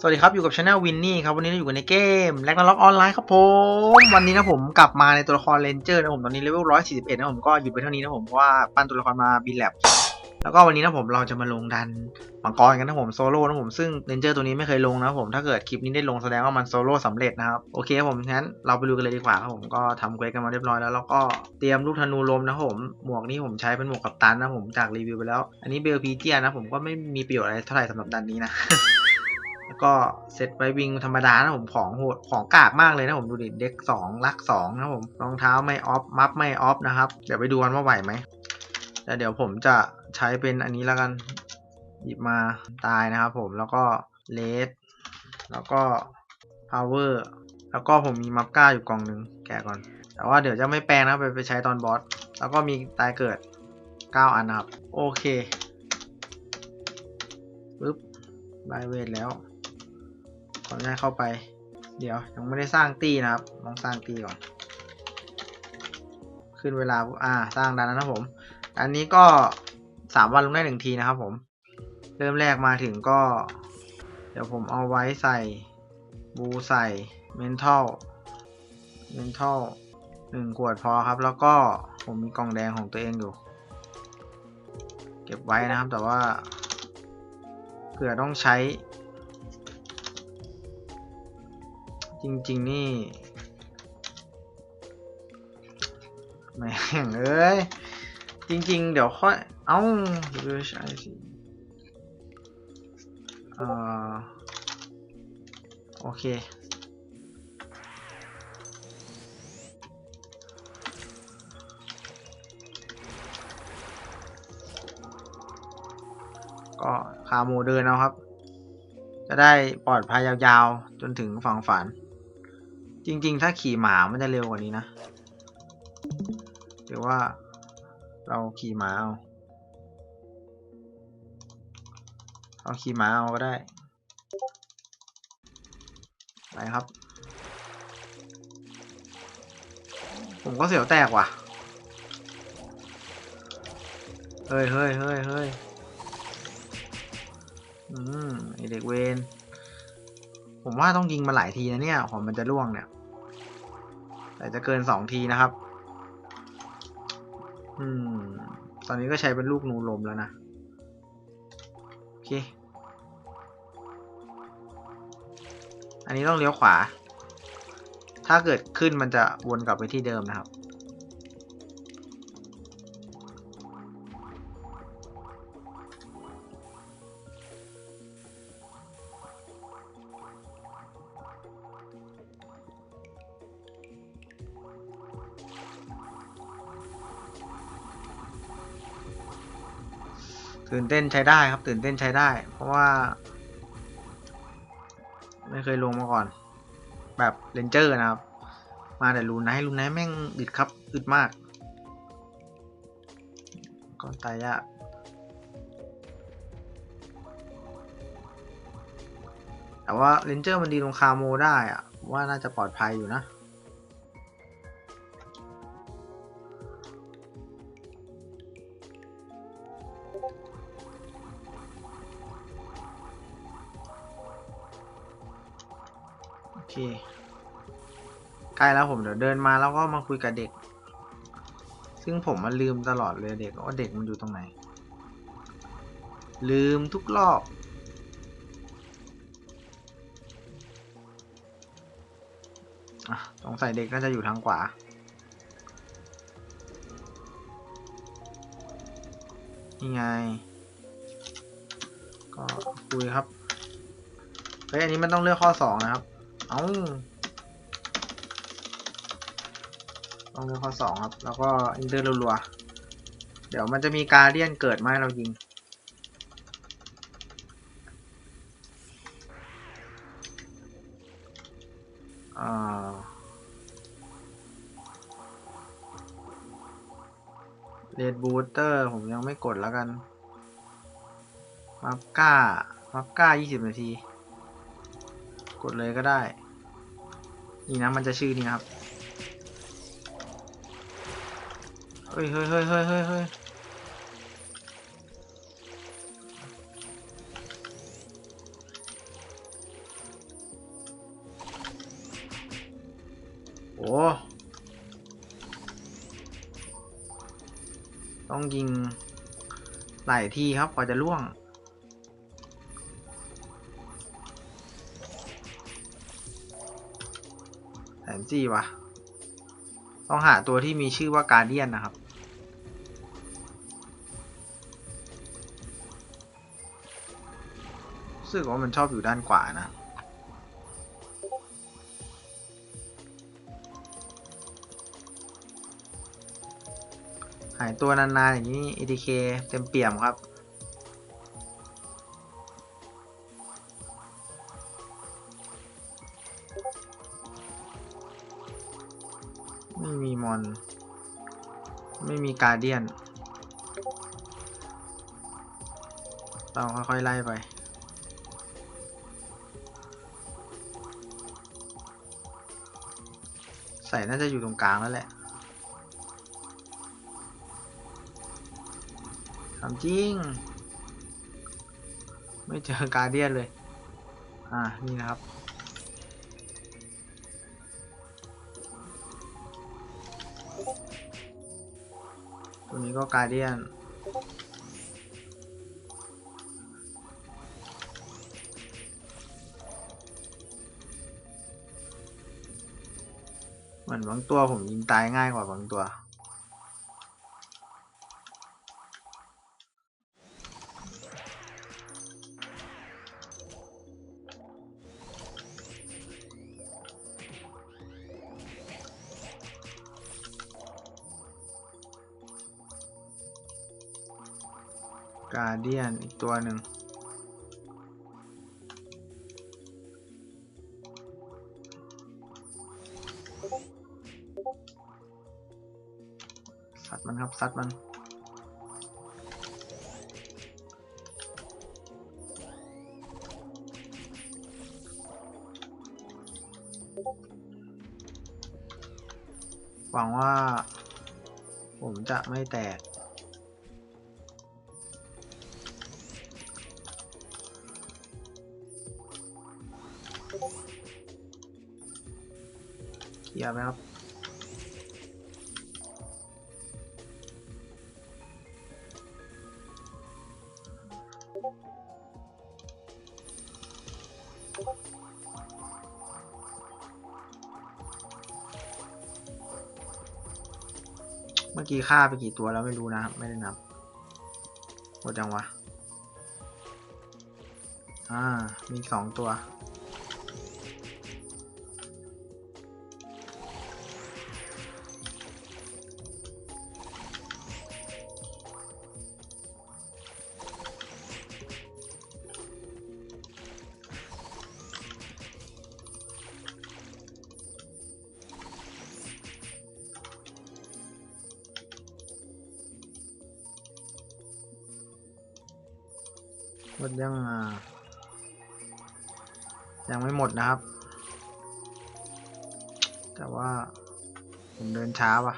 สวัสดีครับ อยู่กับช anel วินนี่ครับ วันนี้เราอยู่กันในเกมแลกนาล็อกออนไลน์ครับผม วันนี้นะผมกลับมาในตัวละครเลนเจอร์นะผม ตอนนี้เลเวล141นะผมก็หยุดไปเท่านี้นะผม เพราะว่าปั้นตัวละครมาบินแลบแล้วก็วันนี้นะผมเราจะมาลงดันมังกรกันนะผมโซโล่นะผมซึ่งเลนเจอร์ตัวนี้ไม่เคยลงนะผมถ้าเกิดคลิปนี้ได้ลงแสดงว่ามันโซโล่สำเร็จนะครับโอเคครับผมงั้นเราไปดูกันเลยดีกว่าครับผมก็ทำเควสกันมาเรียบร้อยแล้วแล้วก็เตรียมลูกธนูลมนะผมหมวกนี้ผมใช้เป็นหมวกกัปตันนะผมจากรีวิวไปแล้ว อันนี้เบลพีเจียนะผมก็ไม่มีประโยชน์อะไรเท่าไหร่สำหรับดันนี้นะ แล้วก็เซตไว้วิ่งธรรมดานะผมของโหดของกากมากเลยนะผมดูดิเด็กสองลักสองนะผมรองเท้าไม่ออฟมัฟไม่ออฟนะครับ เดี๋ยวไปดูกันว่าไหวไหมแล้วเดี๋ยวผมจะใช้เป็นอันนี้แล้วกัน หยิบมาตายนะครับผมแล้วก็เลสแล้วก็พาวเวอร์แล้วก็ผมมีมัฟก้าอยู่กล่องหนึ่งแกก่อน แต่ว่าเดี๋ยวจะไม่แปลงนะไปไปใช้ตอนบอสแล้วก็มีตายเกิด 9 อันนะครับ โอเคปึ๊บไดเวทแล้ว ขออนุญาตเข้าไป เดี๋ยวยังไม่ได้สร้างตีนะครับต้องสร้างตีก่อน ขึ้นเวลาอ่าสร้างดันแล้วนะผม อันนี้ก็สามวันลงได้หนึ่งทีนะครับผม เริ่มแรกมาถึงก็ เดี๋ยวผมเอาไว้ใส่บูใส่เมนทัลเมนทัลหนึ่งขวดพอครับ แล้วก็ผมมีกล่องแดงของตัวเองอยู่ เก็บไว้นะครับแต่ว่าเผื่อต้องใช้ จริง ๆ นี่แม่งเอ้ย จริง ๆ เดี๋ยวค่อย เอ้าดี๋ยวใช้สิเอ่อโอเค ก็คาโมเดินเอาครับ จะได้ปลอดภัยยาวๆ จนถึงฝั่งฝัน จริง ๆ ถ้าขี่หมามันจะเร็วกว่านี้นะหรือว่าเราขี่หมาเอา เอาขี่หมาเอาก็ได้ ไปครับ ผมก็เสียวแตกว่ะ เฮ้ยเฮ้ยเฮ้ยเฮ้ยอืมไอเด็กเวนผมว่าต้องยิงมาหลายทีนะเนี่ยผมมันจะล่วงเนี่ย แต่จะเกินสองทีนะครับ อืม ตอนนี้ก็ใช้เป็นลูกนูลมแล้วนะ โอเค อันนี้ต้องเลี้ยวขวา ถ้าเกิดขึ้นมันจะวนกลับไปที่เดิมนะครับ ตื่นเต้นใช้ได้ครับ ตื่นเต้นใช้ได้ เพราะว่า ไม่เคยลงมาก่อน แบบเรนเจอร์นะครับ มาแต่ลูนไนลูนไนแม่งดิดครับอึดมากก็ตายยากแต่ว่าเรนเจอร์มันดีตรงคาโมได้อะว่าน่าจะปลอดภัยอยู่นะ ใกล้แล้วผมเดี๋ยวเดินมาแล้วก็มาคุยกับเด็ก ซึ่งผมมันลืมตลอดเลยเด็กว่าเด็กมันอยู่ตรงไหน ลืมทุกรอบอะสงสัยเด็กน่าจะอยู่ทางขวา นี่ไง ก็คุยครับ เฮ้ย อันนี้มันต้องเลือกข้อสองนะครับ เอาต้องเลือกข้อสองครับ แล้วก็อินเตอร์รัวๆ เดี๋ยวมันจะมีการเดียนเกิดมาให้เรายิง อ่า เรดบูเตอร์ผมยังไม่กดแล้วกัน มัฟก้า มัฟก้า 20 นาที กดเลยก็ได้ นี่นะมันจะชื่อนี่นะครับ เฮ้ยเฮ้ยเฮ้ยเฮ้ยเฮ้ยโอ้ต้องยิงหลายทีครับกว่าจะล่วง นสี่วะต้องหาตัวที่มีชื่อว่าการเดียนนะครับรู้สึกว่ามันชอบอยู่ด้านขวานะหายตัวนานๆอย่างนี้ ATK เต็มเปี่ยมครับ การเดียนเราค่อยๆไล่ไปใส่น่าจะอยู่ตรงกลางแล้วแหละทำจริง ไม่เจอการเดียนเลย อ่า นี่นะครับ ก็การเดียนเหมือนบางตัวผมยิงตายง่ายกว่าบางตัว การเดียนอีกตัวหนึ่งสัตว์มันครับสัตว์มันหวังว่า ผมจะไม่แตก เยร์ไหมครับเมื่อกี้ฆ่าไปกี่ตัวแล้วไม่รู้นะ ไม่ได้นับหมดจังวะ อ่า มีสองตัว มันยังยังไม่หมดนะครับ แต่ว่า ผมเดินช้าว่ะ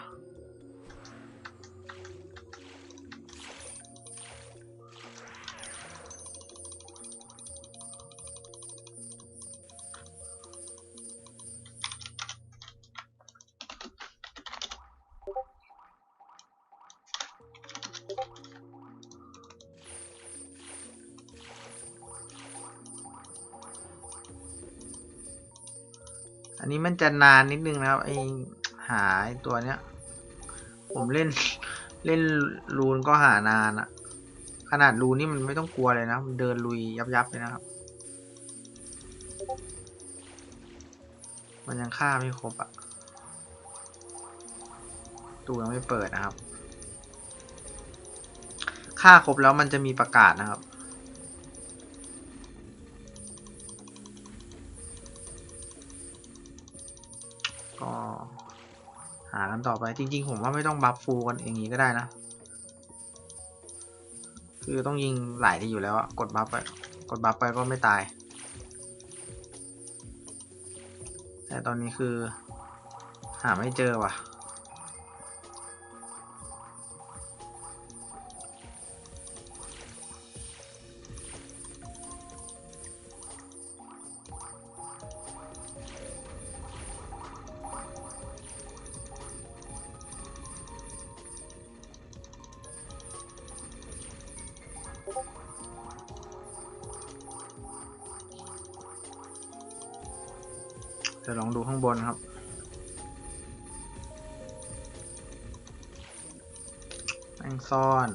จะนานนิดนึงนะครับไอหาไอตัวเนี้ย ผมเล่นเล่นรูนก็หานานอะขนาดรูนี่มันไม่ต้องกลัวเลยนะมันเดินลุยยับยับเลยนะครับ มันยังฆ่าไม่ครบอะตูยังไม่เปิดนะครับ ฆ่าครบแล้วมันจะมีประกาศนะครับ หากันต่อไปจริง ๆ ผมว่าไม่ต้องบัฟฟูกันอย่างนี้ก็ได้นะ คือต้องยิงหลายที่อยู่แล้วกดบัฟไปกดบัฟไปก็ไม่ตาย แต่ตอนนี้คือ หาไม่เจอว่ะ จะลองดูข้างบนครับแม่งซ่อน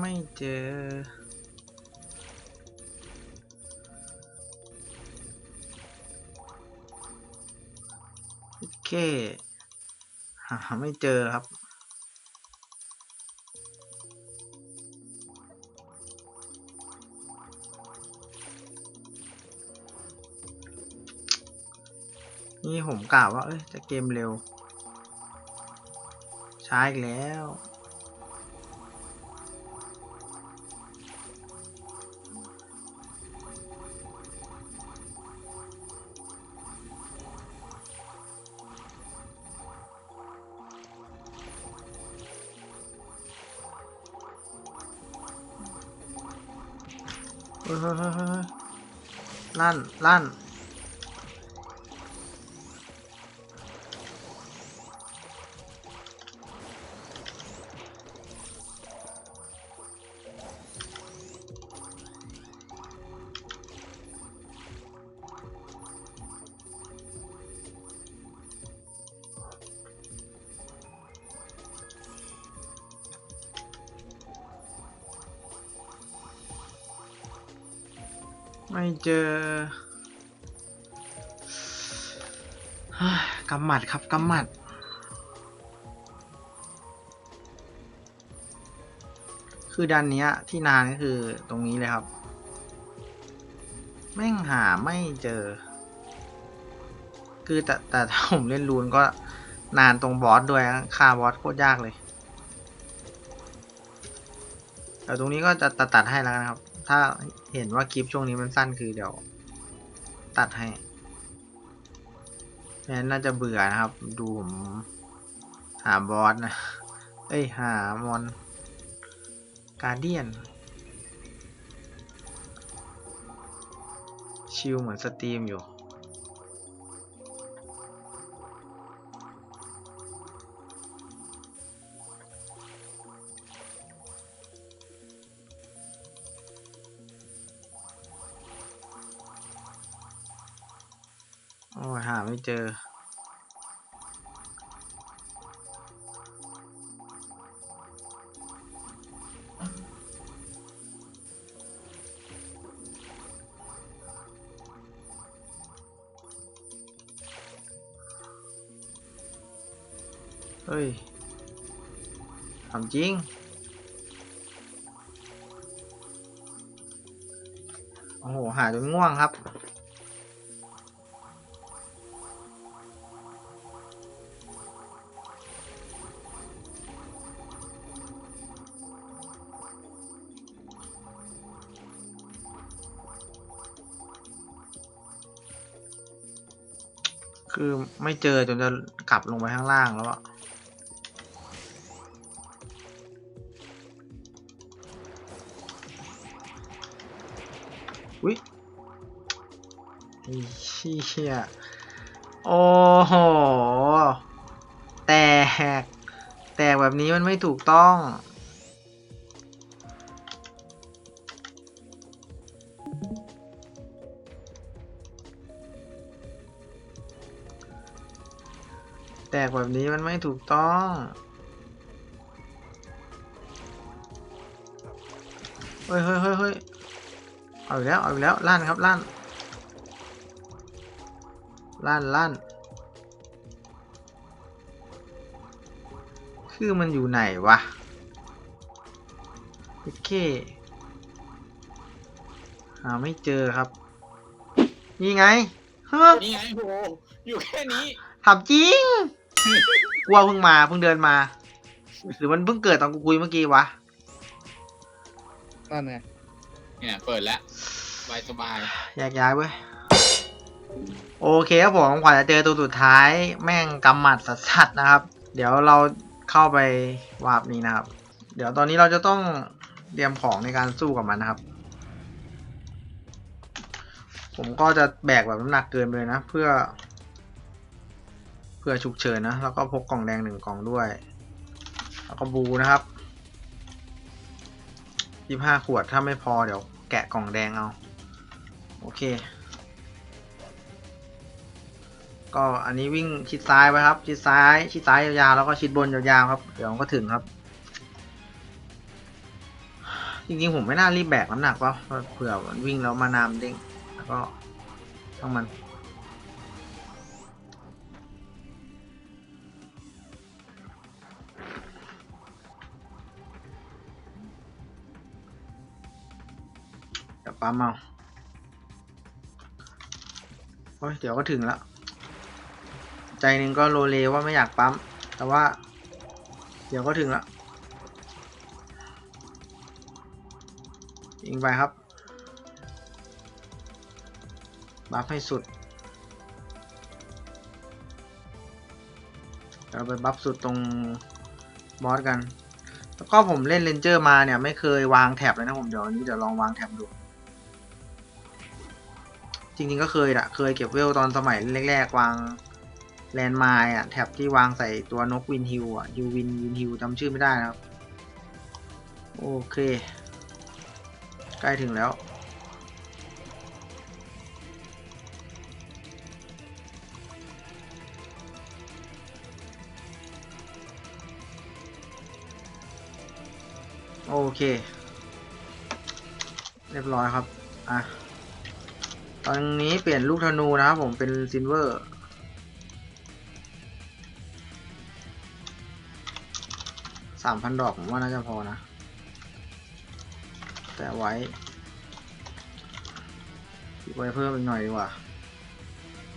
ไม่เจอ โอเค หาไม่เจอครับนี่ผมกล่าวว่า เอ้ย จะเกมเร็ว ช้าอีกแล้ว ลั่นลั่น ไม่เจอกำหมัดครับกำหมัด คือดันเนี้ยที่นานก็คือตรงนี้เลยครับ แม่งหาไม่เจอ คือแต่แต่ถ้าผมเล่นรูนก็นานตรงบอสด้วยนะฆ่าบอสโคตรยากเลยแต่ตรงนี้ก็จะตัดตัดให้แล้วนะครับ ถ้าเห็นว่าคลิปช่วงนี้มันสั้นคือเดี๋ยว ตัดให้แม้นน่าจะเบื่อนะครับ ดูผมหาบอสนะ เอ้ย หามอนการเดียน ชิลเหมือนสตรีมอยู่ เจอ เฮ้ยทำจริงโอ้โห หาจนง่วงครับ คือไม่เจอจนจะกลับลงไปข้างล่างแล้วอะอุ้ยไอ้เชี่ยโอ้โห แตก แตกแบบนี้มันไม่ถูกต้อง แตกแบบนี้มันไม่ถูกต้องเฮ้ยเฮ้ยเฮ้ยเฮ้ยเอาอีกแล้วเอาอีกแล้วลั่นครับลั่นลั่นลั่นคือมันอยู่ไหนวะโอเคหาไม่เจอครับ นี่ไงเฮ้ยนี่ไงโหอยู่แค่นี้ ถามจริงกลัวเพิ่งมาเพิ่งเดินมา หรือมันเพิ่งเกิดตอนกูคุยเมื่อกี้วะนั่นไงเนี่ยเปิดแล้วสบายสบายแยกย้ายเว้ยโอเคครับผมกว่าจะเจอตัวสุดท้าย แม่งกำหมัดสัสๆนะครับ เดี๋ยวเราเข้าไปวาร์ปนี้นะครับ เดี๋ยวตอนนี้เราจะต้องเตรียมของในการสู้กับมันนะครับ ผมก็จะแบกแบบน้ำหนักเกินไปเลยนะ เพื่อเพื่อฉุกเฉินนะ แล้วก็พกกล่องแดงหนึ่งกล่องด้วย แล้วก็บูนะครับยี่ห้าขวดถ้าไม่พอเดี๋ยวแกะกล่องแดงเอา โอเค ก็อันนี้วิ่งชิดซ้ายไปครับ ชิดซ้ายชิดซ้ายยาวๆแล้วก็ชิดบนยาวๆครับ เดี๋ยวมันก็ถึงครับ จริงๆผมไม่น่ารีบแบกน้ำหนักเปล่าเผื่อวิ่งแล้วมานามเด้งแล้วก็ต้องมัน ปั๊มเอาโอ้ยเดี๋ยวก็ถึงแล้ว ใจหนึ่งก็โลเลว่าไม่อยากปั๊ม แต่ว่า เดี๋ยวก็ถึงแล้วยิงไปครับ บัฟให้สุด เราไปบัฟสุดตรงบอสกัน แล้วก็ผมเล่นเลนเจอร์มาเนี่ย ไม่เคยวางแท็บเลยนะผมเดี๋ยวนนี้เดี๋ยวลองวางแท็บดู จริงๆก็เคยอะเคยเก็บเวลตอนสมัยแรกๆวางแลนด์ไมล์อะแท็บที่วางใส่ตัวนกวินฮิวอะยูวินวินฮิวจำชื่อไม่ได้นะครับ โอเค ใกล้ถึงแล้วโอเค เรียบร้อยครับ อะ ตอนนี้เปลี่ยนลูกธนูนะครับผมเป็นซิลเวอร์ สามพันดอกผมว่าน่าจะพอนะ แต่ไว้ ไว้เพิ่มอีกหน่อยดีกว่า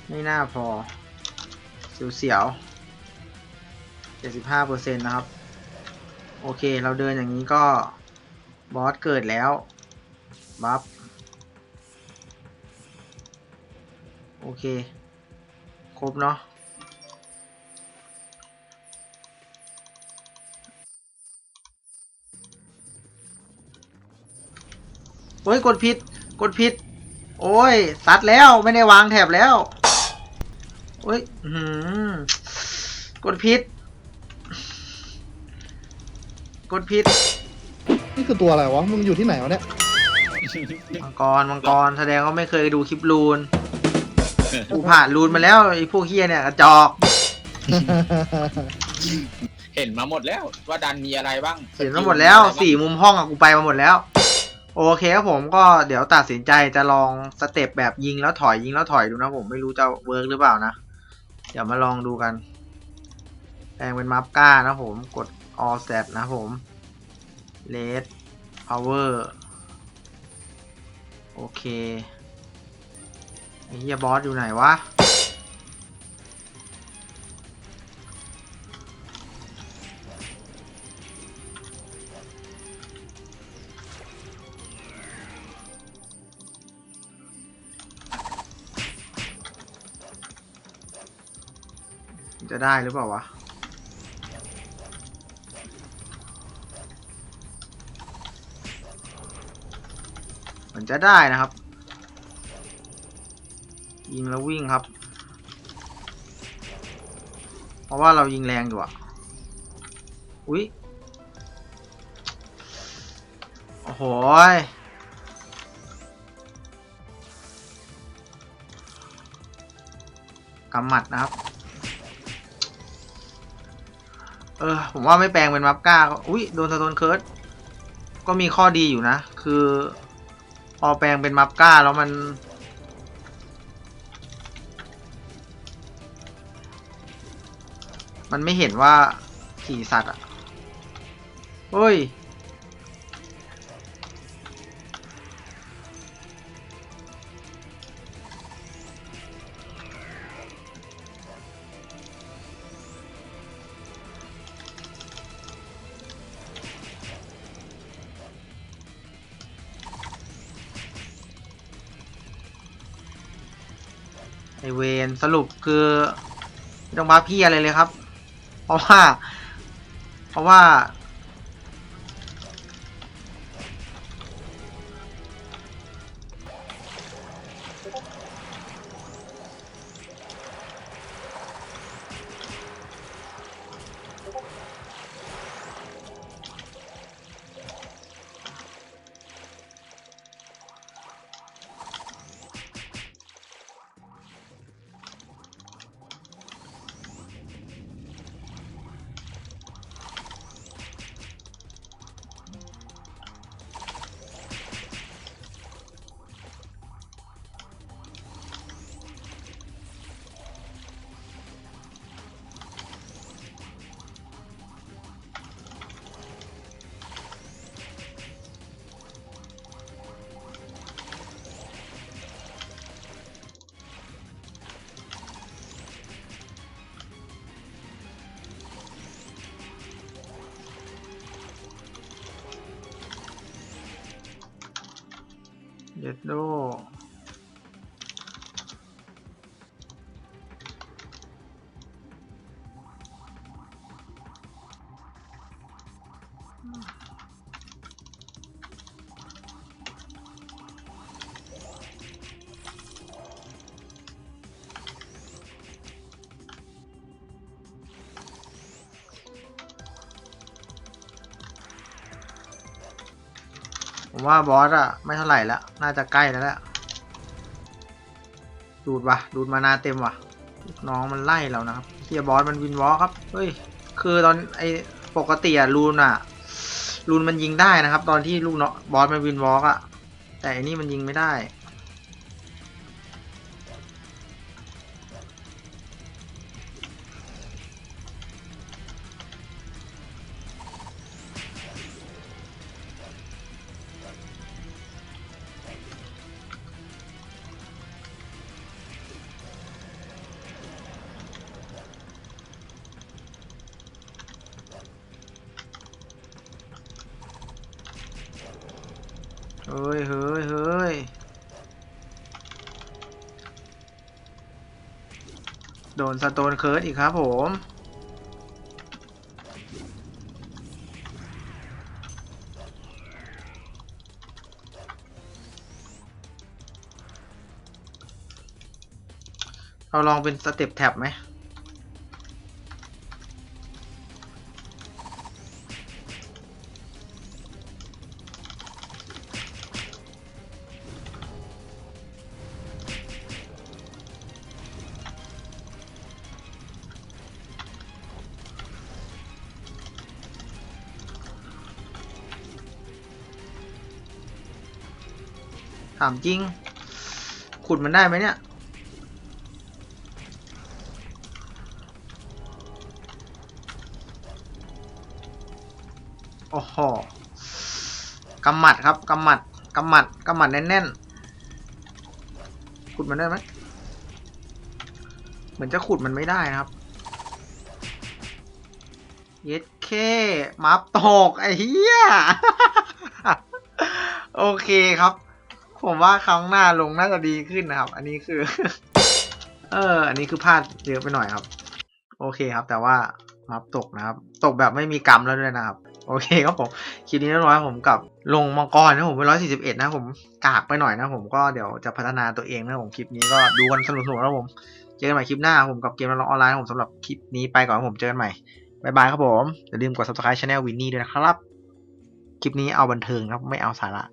ไม่น่าพอ เสียวๆเจ็ดสิบห้าเปอร์เซ็นต์นะครับ โอเค เราเดินอย่างนี้ก็ บอสเกิดแล้ว บัฟ อเค ครบเนาะโอ้ย กดผิด กดผิด โอ้ยซัดแล้วไม่ได้วางแถบแล้ว โอ้ยอื้อหือกดผิด กดผิด นี่คือตัวอะไรวะ มึงอยู่ที่ไหนวะเนี่ย มังกร มังกร แสดงว่าไม่เคยดูคลิปรูน กูผ่านรูนมาแล้วไอ้พวกเฮียเนี่ยกระจอกเห็นมาหมดแล้วว่าดันมีอะไรบ้างเห็นมาหมดแล้วสี่มุมห้องอะกูไปมาหมดแล้ว โอเคครับผมก็เดี๋ยวตัดสินใจจะลองสเต็ปแบบยิงแล้วถอยยิงแล้วถอยดูนะผมไม่รู้จะเวิร์กหรือเปล่านะ เดี๋ยวมาลองดูกันแปลงเป็นมัฟก้านะผมกด all set นะผม red power โอเค ไอ้เฮียบอสอยู่ไหนวะ จะได้หรือเปล่าวะมันจะได้นะครับ ยิงแล้ววิ่งครับ เพราะว่าเรายิงแรงอยู่อะอุ๊ยโอ้โหกำหมัดนะครับ เออ ผมว่าไม่แปลงเป็นมัฟก้า อุ้ยโดนสะทนเคิร์ดก็มีข้อดีอยู่นะ คือ พอแปลงเป็นมัฟก้าแล้วมัน มันไม่เห็นว่าขี่สัตว์อะเฮ้ย ไอเวนสรุปคือไม่ต้องบ้าพี่อะไรเลยครับ เพราะว่า เพราะว่า เย็ดโดผมว่าบอสอะไม่เท่าไหร่แล้ว น่าจะใกล้แล้วแหละดูดวะดูดมานาเต็มวะน้องมันไล่เรานะครับเฮียบอสมันวินวอลครับเฮ้ยคือตอนไอปกติอะรูนอะรูนมันยิงได้นะครับ ตอนที่ลูกเนาะบอสมันวินวอลอะแต่อันนี้มันยิงไม่ได้ นสโตนเคิร์ดอีกครับผม เราลองเป็นสเต็ปแท็บไหมามจริง ขุดมันได้ไหมเนี่ย โอ้โหกำหมัดครับกำหมัดกำหมัดกำหมัดแน่นๆ ขุดมันได้ไหมเหมือนจะขุดมันไม่ได้นะครับ เย็ดเคมับตกไอ้เหี้ย โอเคครับ ผมว่าครั้งหน้าลงน่าจะดีขึ้นนะครับ อันนี้คือ เออ อันนี้คือพลาดเยอะไปหน่อยครับ โอเคครับ แต่ว่ามับตกนะครับ ตกแบบไม่มีกรรมแล้วด้วยนะครับ โอเคครับผมคลิปนี้น้อยผมกับลงมังกรนะผมเป็นร้อยสี่สิบเอ็ดนะผมกากไปหน่อยนะผมก็เดี๋ยวจะพัฒนาตัวเองนะผมคลิปนี้ก็ดูกันสนุกๆแล้วผมเจอกันใหม่คลิปหน้าผมกับเกมเราออนไลน์ผมสำหรับคลิปนี้ไปก่อนผมเจอกันใหม่บายบายครับผมอย่าลืมกด subscribe channel วินนี่ด้วยนะครับ คลิปนี้เอาบันเทิงครับไม่เอาสาระ